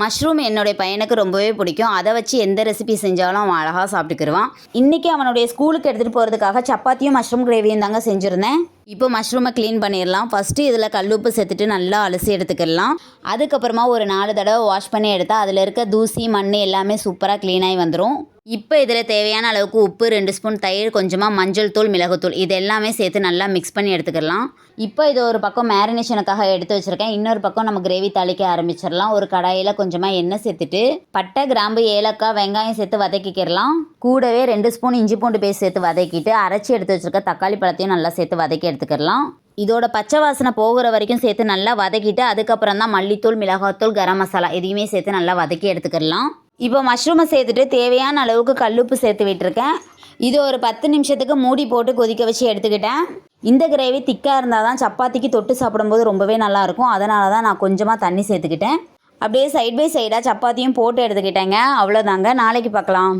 Mushroom என்னுடைய பையனுக்கு ரொம்பவே பிடிக்கும். அதை வச்சு எந்த ரெசிபி செஞ்சாலும் அவன் அழகாக சாப்பிட்டுக்கிருவான். இன்றைக்கி அவனுடைய ஸ்கூலுக்கு எடுத்துகிட்டு போகிறதுக்காக சப்பாத்தியும் மஷ்ரூம் கிரேவியும் தாங்க செஞ்சுருந்தேன். இப்போ மஷ்ரூமை க்ளீன் பண்ணிடலாம். ஃபஸ்ட்டு இதில் கல்லுப்பு சேர்த்துட்டு நல்லா அலசி எடுத்துக்கிடலாம் அதுக்கப்புறமா ஒரு நாலு தடவை வாஷ் பண்ணி எடுத்தால் அதில் இருக்க தூசி மண் எல்லாமே சூப்பராக க்ளீனாகி வந்துடும் இப்போ இதில் தேவையான அளவுக்கு உப்பு ரெண்டு ஸ்பூன் தயிர் கொஞ்சமாக மஞ்சள் தூள் மிளகுத்தூள் இது எல்லாமே சேர்த்து நல்லா மிக்ஸ் பண்ணி எடுத்துக்கிடலாம் இப்போ இது ஒரு பக்கம் மேரினேஷனுக்காக எடுத்து வச்சுருக்கேன். இன்னொரு பக்கம் நம்ம கிரேவி தாளிக்க ஆரம்பிச்சிடலாம். ஒரு கடாயில் கொஞ்சமாக எண்ணெய் சேர்த்துட்டு பட்டை கிராம்பு ஏலக்காய் வெங்காயம் சேர்த்து வதக்கிக்கிடலாம் கூடவே ரெண்டு ஸ்பூன் இஞ்சி பூண்டு பேஸ்ட் சேர்த்து வதக்கிட்டு அரைச்சி எடுத்து வச்சுருக்க தக்காளி பழத்தையும் நல்லா சேர்த்து வதக்கி எடுத்துக்கிடலாம் இதோட பச்சை வாசனை போகிற வரைக்கும் சேர்த்து நல்லா வதக்கிட்டு அதுக்கப்புறம் தான் மல்லித்தூள் மிளகாத்தூள் கரம் மசாலா எதையுமே சேர்த்து நல்லா வதக்கி எடுத்துக்கிடலாம் இப்போ மஷ்ரூமை சேர்த்துட்டு தேவையான அளவுக்கு கல்லுப்பு சேர்த்து விட்டுருக்கேன். இது ஒரு பத்து நிமிஷத்துக்கு மூடி போட்டு கொதிக்க வச்சு எடுத்துக்கிட்டேன். இந்த கிரேவி திக்காக இருந்தால் தான் சப்பாத்திக்கு தொட்டு சாப்பிடும்போது ரொம்பவே நல்லாயிருக்கும் அதனால தான் நான் கொஞ்சமாக தண்ணி சேர்த்துக்கிட்டேன். அப்படியே சைட் பை சைடாக சப்பாத்தியும் போட்டு எடுத்துக்கிட்டேங்க. அவ்வளோதாங்க நாளைக்கு பார்க்கலாம்.